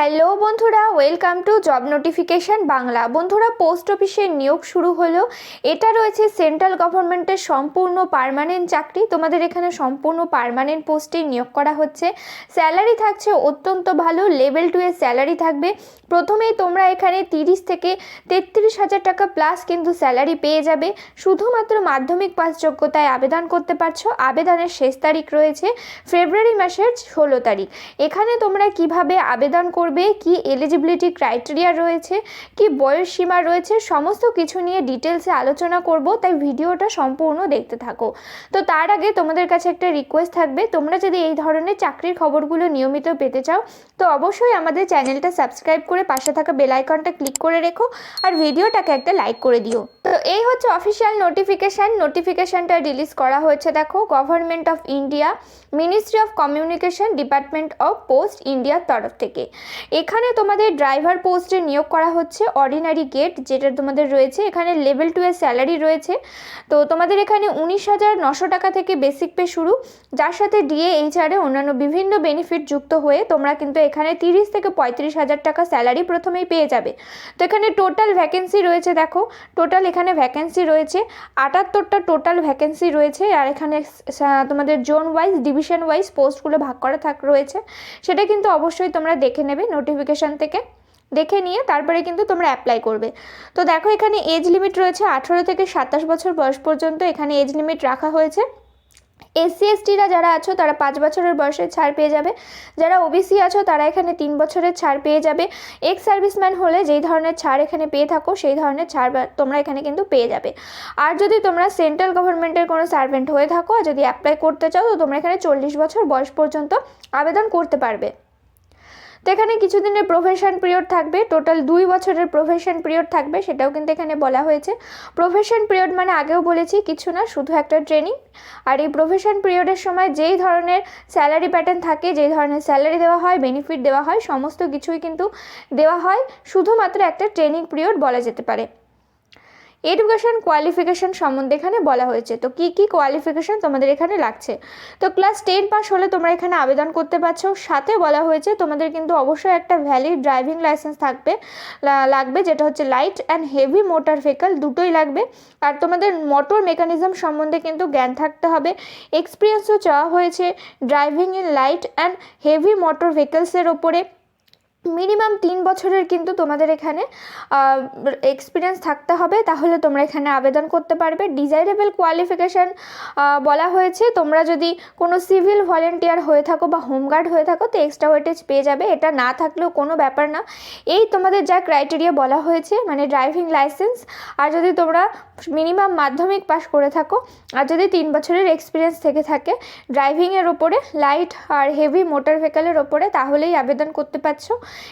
Hello বন্ধুরা, welcome to job notification Bangla. বন্ধুরা, post অফিসে নিয়োগ শুরু হলো। এটা রয়েছে সেন্ট্রাল গভর্নমেন্টের সম্পূর্ণ পারমানেন্ট চাকরি। তোমাদের এখানে সম্পূর্ণ পারমানেন্ট পোস্টে নিয়োগ করা হচ্ছে। স্যালারি থাকছে অত্যন্ত ভালো, লেভেল টু এর স্যালারি থাকবে। প্রথমেই তোমরা এখানে তিরিশ থেকে তেত্রিশ হাজার টাকা প্লাস কিন্তু স্যালারি পেয়ে যাবে। শুধুমাত্র মাধ্যমিক পাস যোগ্যতায় আবেদন করতে পারছ। আবেদনের শেষ তারিখ রয়েছে ফেব্রুয়ারি মাসের ষোলো তারিখ। এখানে তোমরা কীভাবে আবেদন করবে কি এলিজিবিলিটি ক্রাইটেরিয়া রয়েছে? কি বয়স সীমা রয়েছে? সমস্ত কিছু নিয়ে ডিটেলসে আলোচনা করব, তাই ভিডিওটা সম্পূর্ণ দেখতে থাকো। তো তার আগে তোমাদের কাছে একটা রিকোয়েস্ট থাকবে, তোমরা যদি এই ধরনের চাকরির খবরগুলো নিয়মিত পেতে চাও, তো অবশ্যই আমাদের চ্যানেলটা সাবস্ক্রাইব করে পাশে থাকা বেল আইকনটা ক্লিক করে রেখো, আর ভিডিওটাকে একটা লাইক করে দিও। তো এই হচ্ছে অফিসিয়াল নোটিফিকেশান নোটিফিকেশানটা রিলিজ করা হয়েছে, দেখো government of India ministry of communication department of post ইন্ডিয়ার তরফ থেকে। এখানে তোমাদের ড্রাইভার পোস্টে নিয়োগ করা হচ্ছে অর্ডিনারি গেট যেটা তোমাদের রয়েছে। এখানে লেভেল টু এর স্যালারি রয়েছে। তো তোমাদের এখানে উনিশ হাজার নশো টাকা থেকে বেসিক পে শুরু। যার সাথে ডিএ এইচআরে অন্যান্য বিভিন্ন বেনিফিট যুক্ত হয়ে তোমরা কিন্তু এখানে তিরিশ থেকে পঁয়ত্রিশ হাজার টাকা স্যালারি প্রথমেই পেয়ে যাবে। তো এখানে টোটাল ভ্যাকেন্সি রয়েছে, দেখো। টোটাল এখানে ভ্যাকেন্সি রয়েছে। আটাত্তরটা টোটাল ভ্যাকেন্সি রয়েছে আর এখানে তোমাদের জোন ওয়াইজ ডিভিশন ওয়াইজ পোস্টগুলো ভাগ করা থাক, রয়েছে। সেটা কিন্তু অবশ্যই তোমরা দেখে নেবে নোটিফিকেশান থেকে। দেখে নিয়ে তারপরে কিন্তু তোমরা অ্যাপ্লাই করবে। তো দেখো এখানে এজ লিমিট রয়েছে আঠেরো থেকে সাতাশ বছর বয়স পর্যন্ত এখানে এজ লিমিট রাখা হয়েছে। এসসি এসটিরা যারা আছো, তারা পাঁচ বছরের বয়সে ছাড় পেয়ে যাবে। যারা ওবিসি আছো, তারা এখানে তিন বছরের ছাড় পেয়ে যাবে। এক্স সার্ভিসম্যান হলে যেই ধরনের ছাড় এখানে পেয়ে থাকো, সেই ধরনের ছাড় তোমরা এখানে কিন্তু পেয়ে যাবে। আর যদি তোমরা সেন্ট্রাল গভর্নমেন্টের কোনো সার্ভেন্ট হয়ে থাকো, আর যদি অ্যাপ্লাই করতে চাও, তো তোমরা এখানে চল্লিশ বছর বয়স পর্যন্ত আবেদন করতে পারবে। তো এখানে কিছুদিনের প্রফেশন পিরিয়ড থাকবে টোটাল দুই বছরের প্রফেশন পিরিয়ড থাকবে, সেটাও কিন্তু এখানে বলা হয়েছে। প্রফেশন পিরিয়ড মানে আগেও বলেছি, কিছু না, শুধু একটা ট্রেনিং আর এই প্রফেশন পিরিয়ডের সময় যেই ধরনের স্যালারি প্যাটার্ন থাকে, যেই ধরনের স্যালারি দেওয়া হয় বেনিফিট দেওয়া হয়, সমস্ত কিছুই কিন্তু দেওয়া হয়, শুধুমাত্র একটা ট্রেনিং পিরিয়ড বলা যেতে পারে। এডুকেশন কোয়ালিফিকেশন সম্বন্ধে এখানে বলা হয়েছে। তো কি কি কোয়ালিফিকেশন তোমাদের এখানে লাগছে? তো ক্লাস টেন পাস হলে তোমরা এখানে আবেদন করতে পারছ। সাথে বলা হয়েছে, তোমাদের কিন্তু অবশ্যই একটা ভ্যালিড ড্রাইভিং লাইসেন্স থাকবে। লাগবে যেটা হচ্ছে light and heavy motor vehicle দুটোই লাগবে। আর তোমাদের মোটর মেকানিজম সম্বন্ধে কিন্তু জ্ঞান থাকতে হবে। এক্সপিরিয়েন্সও চাওয়া হয়েছে driving in light and heavy motor ভেহিকলসের ওপরে। মিনিমাম তিন বছরের কিন্তু তোমাদের এখানে এক্সপিরিয়েন্স থাকতে হবে। তাহলে তোমরা এখানে আবেদন করতে পারবে। ডিজাইরেবল কোয়ালিফিকেশান বলা হয়েছে, তোমরা যদি কোনো সিভিল ভলেন্টিয়ার হয়ে থাকো বা হোমগার্ড হয়ে থাকো, তো এক্সট্রা ওয়েটেজ পেয়ে যাবে। এটা না থাকলেও কোনো ব্যাপার না। এই তোমাদের যা ক্রাইটেরিয়া বলা হয়েছে মানে ড্রাইভিং লাইসেন্স আর যদি তোমরা মিনিমাম মাধ্যমিক পাস করে থাকো, আর যদি তিন বছরের এক্সপিরিয়েন্স থেকে থাকে ড্রাইভিংয়ের ওপরে লাইট আর হেভি মোটর ভেহিকলের ওপরে তাহলেই আবেদন করতে পারছ।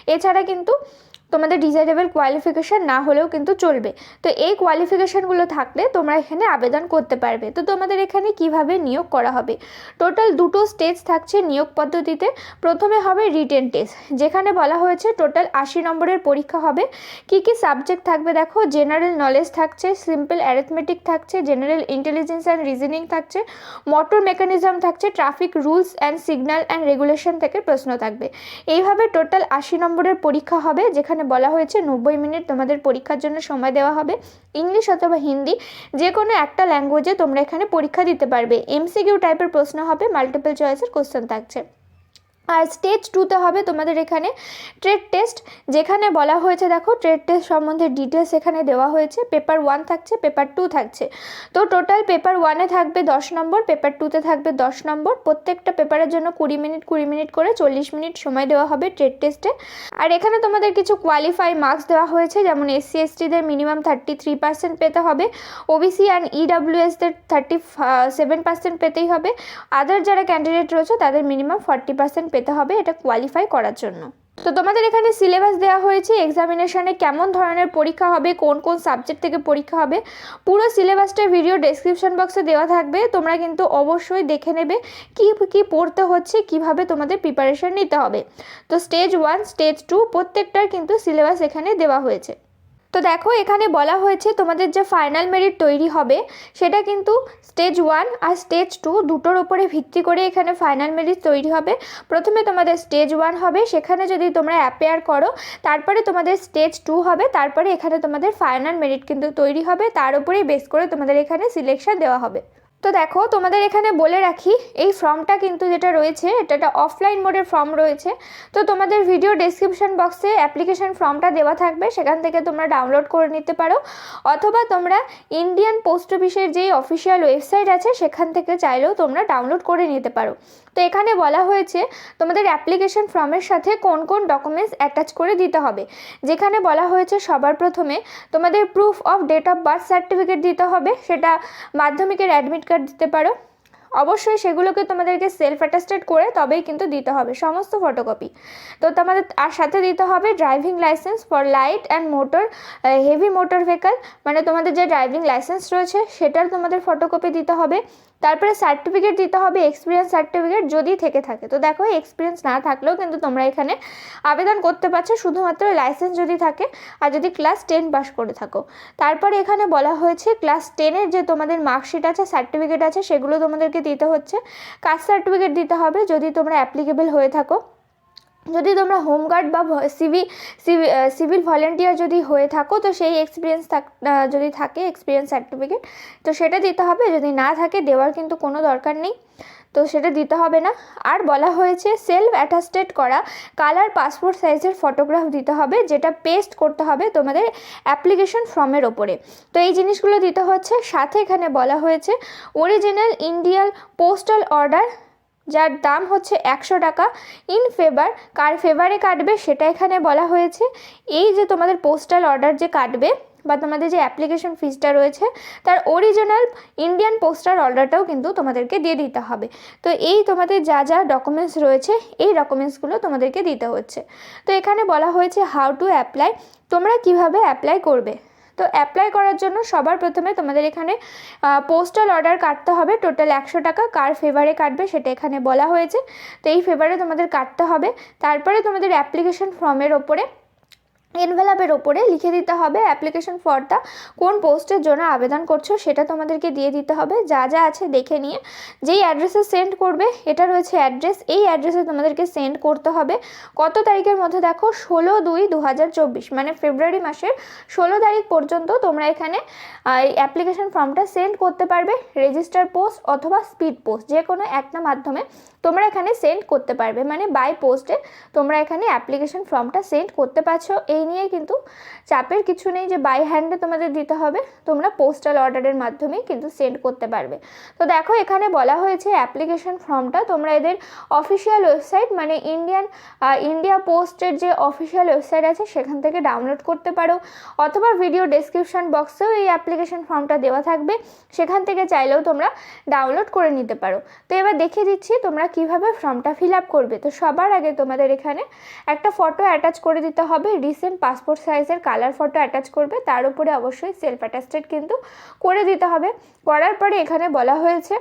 এছাড়া কিন্তু তোমাদের ডিজাইরেবল কোয়ালিফিকেশান না হলেও কিন্তু চলবে। তো এই কোয়ালিফিকেশানগুলো থাকলে তোমরা এখানে আবেদন করতে পারবে। তো তোমাদের এখানে কীভাবে নিয়োগ করা হবে? টোটাল দুটো স্টেজ থাকছে নিয়োগ পদ্ধতিতে। প্রথমে হবে রিটেন টেস্ট যেখানে বলা হয়েছে টোটাল আশি নম্বরের পরীক্ষা হবে। কি কি সাবজেক্ট থাকবে দেখো? জেনারেল নলেজ থাকছে সিম্পল অ্যারিথমেটিক থাকছে জেনারেল ইন্টেলিজেন্স অ্যান্ড রিজনিং থাকছে মোটর মেকানিজম থাকছে traffic rules and signal and regulation থেকে প্রশ্ন থাকবে। এইভাবে টোটাল আশি নম্বরের পরীক্ষা হবে, যেখানে বলা হয়েছে নব্বই মিনিট তোমাদের পরীক্ষার জন্য সময় দেওয়া হবে। ইংলিশ অথবা হিন্দি যে কোনো একটা ল্যাঙ্গুয়েজে তোমরা এখানে পরীক্ষা দিতে পারবে। এমসিকিউ টাইপের প্রশ্ন হবে মাল্টিপল চয়েসের কোশ্চেন থাকছে। আর স্টেজ টুতে হবে তোমাদের এখানে ট্রেড টেস্ট যেখানে বলা হয়েছে দেখো ট্রেড টেস্ট সম্বন্ধে ডিটেলস এখানে দেওয়া হয়েছে। পেপার ওয়ান থাকছে পেপার টু থাকছে। তো টোটাল পেপার ওয়ানে থাকবে দশ নম্বর পেপার টুতে থাকবে দশ নম্বর। প্রত্যেকটা পেপারের জন্য কুড়ি মিনিট কুড়ি মিনিট করে চল্লিশ মিনিট সময় দেওয়া হবে ট্রেড টেস্টে আর এখানে তোমাদের কিছু কোয়ালিফাই মার্কস দেওয়া হয়েছে, যেমন এসসি এসটিদের মিনিমাম থার্টি থ্রি পার্সেন্ট পেতে হবে ওবিসি অ্যান্ড ইডাব্লিউএসদের থার্টি সেভেন পার্সেন্ট পেতেই হবে। আদার যারা ক্যান্ডিডেট রয়েছে, তাদের মিনিমাম ফর্টি পার্সেন্ট পেতে হবে এটা কোয়ালিফাই করার জন্য। তো তোমাদের এখানে সিলেবাস দেওয়া হয়েছে এক্সামিনেশনে কেমন ধরনের পরীক্ষা হবে, কোন কোন সাবজেক্ট থেকে পরীক্ষা হবে, পুরো সিলেবাসটা ভিডিও ডেসক্রিপশন বক্সে দেওয়া থাকবে, তোমরা কিন্তু অবশ্যই দেখে নেবে কি কি পড়তে হচ্ছে, কীভাবে তোমাদের প্রিপারেশন নিতে হবে। তো স্টেজ ওয়ান স্টেজ টু প্রত্যেকটার কিন্তু সিলেবাস এখানে দেওয়া হয়েছে। তো দেখো, এখানে বলা হয়েছে তোমাদের যে ফাইনাল মেরিট তৈরি হবে, সেটা কিন্তু স্টেজ ওয়ান আর স্টেজ টু দুটোর ওপরে ভিত্তি করে এখানে ফাইনাল মেরিট তৈরি হবে। প্রথমে তোমাদের স্টেজ ওয়ান হবে, সেখানে যদি তোমরা অ্যাপেয়ার করো, তারপরে তোমাদের স্টেজ টু হবে, তারপরে এখানে তোমাদের ফাইনাল মেরিট কিন্তু তৈরি হবে, তার উপরেই বেস করে তোমাদের এখানে সিলেকশন দেওয়া হবে। তো দেখো, তোমাদের এখানে বলে রাখি, এই ফর্মটা কিন্তু যেটা রয়েছে এটা একটা অফলাইন মোডের ফর্ম রয়েছে। তো তোমাদের ভিডিও ডেসক্রিপশন বক্সে অ্যাপ্লিকেশন ফর্মটা দেওয়া থাকবে, সেখান থেকে তোমরা ডাউনলোড করে নিতে পারো। অথবা তোমরা ইন্ডিয়ান পোস্ট অফিসের যেই অফিসিয়াল ওয়েবসাইট আছে, সেখান থেকে চাইলেও তোমরা ডাউনলোড করে নিতে পারো। তো এখানে বলা হয়েছে তোমাদের অ্যাপ্লিকেশন ফর্মের সাথে কোন কোন ডকুমেন্টস অ্যাটাচ করে দিতে হবে। যেখানে বলা হয়েছে সবার প্রথমে তোমাদের proof of date of birth certificate দিতে হবে, সেটা মাধ্যমিকের অ্যাডমিট কার্ড দিতে পারো। অবশ্যই সেগুলোকে তোমাদেরকে সেলফ অ্যাটাস্টেড করে তবেই কিন্তু দিতে হবে, সমস্ত ফটোকপি তো তোমাদের আর সাথে দিতে হবে driving licence for light and motor heavy motor vehicle মানে তোমাদের যে ড্রাইভিং লাইসেন্স রয়েছে, সেটার তোমাদের ফটোকপি দিতে হবে। তারপরে সার্টিফিকেট দিতে হবে এক্সপিরিয়েন্স সার্টিফিকেট যদি থেকে থাকে। তো দেখো এক্সপিরিয়েন্স না থাকলেও কিন্তু তোমরা এখানে আবেদন করতে পারছ, শুধুমাত্র লাইসেন্স যদি থাকে আর যদি ক্লাস টেন পাস করে থাকো। তারপরে এখানে বলা হয়েছে ক্লাস টেনের যে তোমাদের মার্কশিট আছে সার্টিফিকেট আছে, সেগুলো তোমাদেরকে দিতে হচ্ছে। কাস্ট সার্টিফিকেট দিতে হবে যদি তোমরা অ্যাপ্লিকেবল হয়ে থাকো। যদি তোমরা হোমগার্ড বা সিভি সিভিল ভলেন্টিয়ার যদি হয়ে থাকো, তো সেই এক্সপিরিয়েন্স যদি থাকে এক্সপিরিয়েন্স সার্টিফিকেট তো সেটা দিতে হবে। যদি না থাকে, দেওয়ার কিন্তু কোনো দরকার নেই। তো সেটা দিতে হবে না। আর বলা হয়েছে সেলফ অ্যাটাস্টেড করা কালার পাসপোর্ট সাইজের ফটোগ্রাফ দিতে হবে, যেটা পেস্ট করতে হবে তোমাদের অ্যাপ্লিকেশন ফর্মের ওপরে। তো এই জিনিসগুলো দিতে হচ্ছে। সাথে এখানে বলা হয়েছে অরিজিনাল ইন্ডিয়ান পোস্টাল অর্ডার যার দাম হচ্ছে একশো টাকা। ইন ফেভার কার ফেভারে কাটবে সেটা এখানে বলা হয়েছে। এই যে তোমাদের পোস্টাল অর্ডার যে কাটবে বা তোমাদের যে অ্যাপ্লিকেশন ফিজটা রয়েছে, তার অরিজিনাল ইন্ডিয়ান পোস্টার অর্ডারটাও কিন্তু তোমাদেরকে দিয়ে দিতে হবে। তো এই তোমাদের যা যা ডকুমেন্টস রয়েছে, এই ডকুমেন্টসগুলো তোমাদেরকে দিতে হচ্ছে। তো এখানে বলা হয়েছে হাউ টু অ্যাপ্লাই তোমরা কীভাবে অ্যাপ্লাই করবে? তো অ্যাপ্লাই করার জন্য সবার প্রথমে তোমাদের এখানে পোস্টাল অর্ডার কাটতে হবে। টোটাল একশো টাকা কার ফেভারে কাটবে সেটা এখানে বলা হয়েছে। তো এই ফেভারে তোমাদের কাটতে হবে। তারপরে তোমাদের অ্যাপ্লিকেশন ফর্মের ওপরে এনভেলাপের ওপরে লিখে দিতে হবে অ্যাপ্লিকেশন ফর্মটা কোন পোস্টের জন্য আবেদন করছ সেটা তোমাদেরকে দিয়ে দিতে হবে। যা যা আছে দেখে নিয়ে যেই অ্যাড্রেসে সেন্ড করবে এটা রয়েছে অ্যাড্রেস এই অ্যাড্রেসে তোমাদেরকে সেন্ড করতে হবে। কত তারিখের মধ্যে দেখো? ষোলো দুই দু মানে ফেব্রুয়ারি মাসের ষোলো তারিখ পর্যন্ত তোমরা এখানে এই অ্যাপ্লিকেশন ফর্মটা সেন্ড করতে পারবে। রেজিস্টার পোস্ট অথবা স্পিড পোস্ট যে কোনো একটা মাধ্যমে তোমরা এখানে সেন্ড করতে পারবে। মানে বাই পোস্টে তোমরা এখানে অ্যাপ্লিকেশন ফর্মটা সেন্ড করতে পারছ। এই নিয়ে কিন্তু চাপের কিছু নেই যে বাই হ্যান্ডে তোমাদের দিতে হবে। তোমরা পোস্টাল অর্ডারের মাধ্যমেই কিন্তু সেন্ড করতে পারবে। তো দেখো, এখানে বলা হয়েছে অ্যাপ্লিকেশন ফর্মটা তোমরা এদের অফিসিয়াল ওয়েবসাইট মানে ইন্ডিয়ান ইন্ডিয়া পোস্টের যে অফিসিয়াল ওয়েবসাইট আছে, সেখান থেকে ডাউনলোড করতে পারো। অথবা ভিডিও ডেসক্রিপশন বক্সেও এই অ্যাপ্লিকেশন ফর্মটা দেওয়া থাকবে। সেখান থেকে চাইলেও তোমরা ডাউনলোড করে নিতে পারো। তো এবার দেখিয়ে দিচ্ছি তোমরা কীভাবে ফর্মটা ফিল আপ করবে। তো সবার আগে তোমাদের এখানে একটা ফটো অ্যাটাচ করে দিতে হবে। রিসেন্ট পাসপোর্ট সাইজের কালার ফটো অ্যাটাচ করবে, তার উপরে অবশ্যই সেলফ অ্যাটাস্টেড কিন্তু করে দিতে হবে। করার পরে এখানে বলা হয়েছে,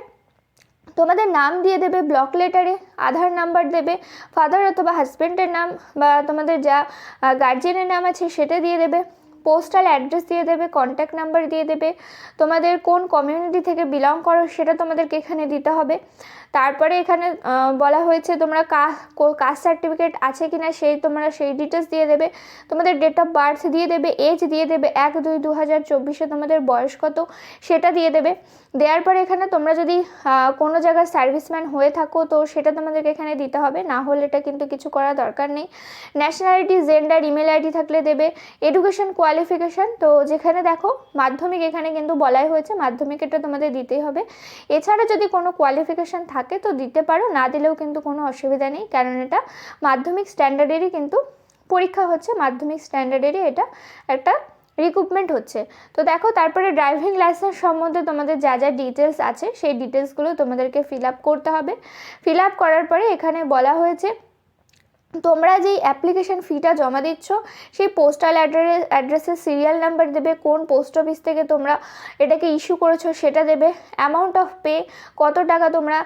তোমাদের নাম দিয়ে দেবে ব্লক লেটারে আধার নাম্বার দেবে ফাদার অথবা হাজব্যান্ডের নাম বা তোমাদের যা গার্জিয়ানের নাম আছে সেটা দিয়ে দেবে পোস্টাল অ্যাড্রেস দিয়ে দেবে কন্ট্যাক্ট নাম্বার দিয়ে দেবে, তোমাদের কোন কমিউনিটি থেকে বিলং করো সেটা তোমাদেরকে এখানে দিতে হবে। তারপরে এখানে বলা হয়েছে তোমরা কাস্ট সার্টিফিকেট আছে কি না সেই তোমরা সেই ডিটেলস দিয়ে দেবে। তোমাদের ডেট অফ বার্থ দিয়ে দেবে এজ দিয়ে দেবে, এক দুই দু হাজার চব্বিশে তোমাদের বয়স কত সেটা দিয়ে দেবে। দেওয়ার পরে এখানে তোমরা যদি কোনো জায়গায় সার্ভিসম্যান হয়ে থাকো তো সেটা তোমাদেরকে এখানে দিতে হবে। না হলে এটা কিন্তু কিছু করার দরকার নেই। ন্যাশনালিটি জেন্ডার ইমেল আইডি থাকলে দেবে। এডুকেশন কোয়ালিফিকেশান তো যেখানে দেখো মাধ্যমিক এখানে কিন্তু বলাই হয়েছে, মাধ্যমিক এটা তোমাদের দিতেই হবে। এছাড়া যদি কোনো কোয়ালিফিকেশান থাকে তো দিতে পারো। না দিলেও কিন্তু কোনো অসুবিধা নেই, কারণ এটা মাধ্যমিক স্ট্যান্ডার্ডেরই কিন্তু পরীক্ষা হচ্ছে। মাধ্যমিক স্ট্যান্ডার্ডেরই এটা একটা রিক্রুটমেন্ট হচ্ছে। তো দেখো, তারপরে ড্রাইভিং লাইসেন্স সম্বন্ধে তোমাদের যা যা ডিটেলস আছে, সেই ডিটেলসগুলো তোমাদেরকে ফিল আপ করতে হবে। ফিল আপ করার পরে এখানে বলা হয়েছে তোমরা যেই অ্যাপ্লিকেশন ফিটা জমা দিচ্ছ, সেই পোস্টাল অ্যাড্রেস অ্যাড্রেসের সিরিয়াল নাম্বার দেবে, কোন পোস্ট অফিস থেকে তোমরা এটাকে ইস্যু করেছ সেটা দেবে। অ্যামাউন্ট অফ পে কত টাকা তোমরা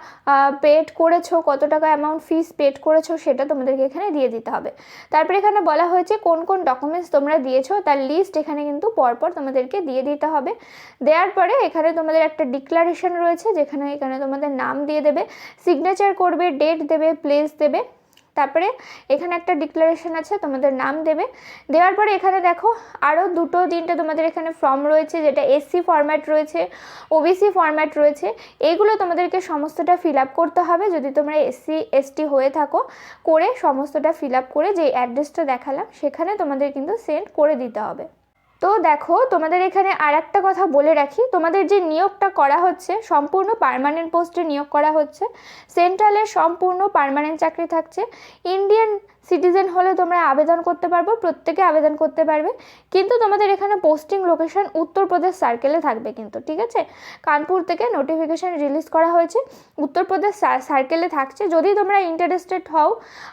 পেড করেছ, কত টাকা অ্যামাউন্ট ফিস পেড করেছ, সেটা তোমাদেরকে এখানে দিয়ে দিতে হবে। তারপরে এখানে বলা হয়েছে কোন কোন ডকুমেন্টস তোমরা দিয়েছ, তার লিস্ট এখানে কিন্তু পরপর তোমাদেরকে দিয়ে দিতে হবে। দেওয়ার পরে এখানে তোমাদের একটা ডিক্লারেশন রয়েছে, যেখানে এখানে তোমাদের নাম দিয়ে দেবে সিগনেচার করবে ডেট দেবে প্লেস দেবে। তারপরে এখানে একটা ডিক্লারেশন আছে, তোমাদের নাম দেবে। দেওয়ার পরে এখানে দেখো আরও দুটো তিনটে তোমাদের এখানে ফর্ম রয়েছে, যেটা এসসি ফর্ম্যাট রয়েছে ওবিসি ফর্ম্যাট রয়েছে। এইগুলো তোমাদেরকে সমস্তটা ফিল আপ করতে হবে। যদি তোমরা এসসি এসটি হয়ে থাকো, করে সমস্তটা ফিল আপ করে যে অ্যাড্রেসটা দেখালাম, সেখানে তোমাদের কিন্তু সেন্ড করে দিতে হবে। তো দেখো, তোমাদের এখানে আর একটা কথা বলে রাখি। তোমাদের যে নিয়োগটা করা হচ্ছে, সম্পূর্ণ পার্মানেন্ট পোস্টে নিয়োগ করা হচ্ছে সেন্ট্রালের সম্পূর্ণ পার্মানেন্ট চাকরি থাকছে। ইন্ডিয়ান সিটিজেন হলে তোমরা আবেদন করতে পারব, প্রত্যেকে আবেদন করতে পারবে। কিন্তু তোমাদের এখানে পোস্টিং লোকেশন উত্তরপ্রদেশ সার্কেলে থাকবে কিন্তু, ঠিক আছে? কানপুর থেকে নোটিফিকেশান রিলিজ করা হয়েছে, উত্তরপ্রদেশ সার্কেলে থাকছে। যদি তোমরা ইন্টারেস্টেড হও,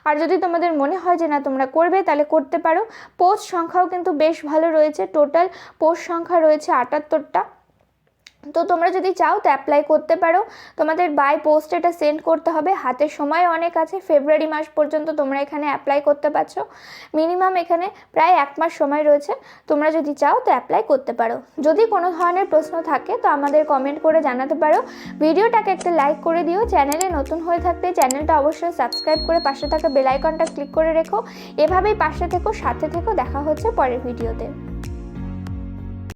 আর যদি তোমাদের মনে হয় যে না, তোমরা করবে, তাহলে করতে পারো। পোস্ট সংখ্যাও কিন্তু বেশ ভালো রয়েছে। টোটাল পোস্ট সংখ্যা রয়েছে আটাত্তরটা। তো তোমরা যদি চাও তো অ্যাপ্লাই করতে পারো। তোমাদের বাই পোস্ট এটা সেন্ড করতে হবে। হাতে সময় অনেক আছে। ফেব্রুয়ারি মাস পর্যন্ত তোমরা এখানে অ্যাপ্লাই করতে পারছ। মিনিমাম এখানে প্রায় এক মাস সময় রয়েছে। তোমরা যদি চাও তো অ্যাপ্লাই করতে পারো। যদি কোনো ধরনের প্রশ্ন থাকে তো আমাদের কমেন্ট করে জানাতে পারো। ভিডিওটাকে একটা লাইক করে দিও। চ্যানেলে নতুন হয়ে থাকলে চ্যানেলটা অবশ্যই সাবস্ক্রাইব করে পাশে থাকা বেলাইকনটা ক্লিক করে রেখো। এভাবেই পাশে থেকো, সাথে থেকো। দেখা হচ্ছে পরের ভিডিওতে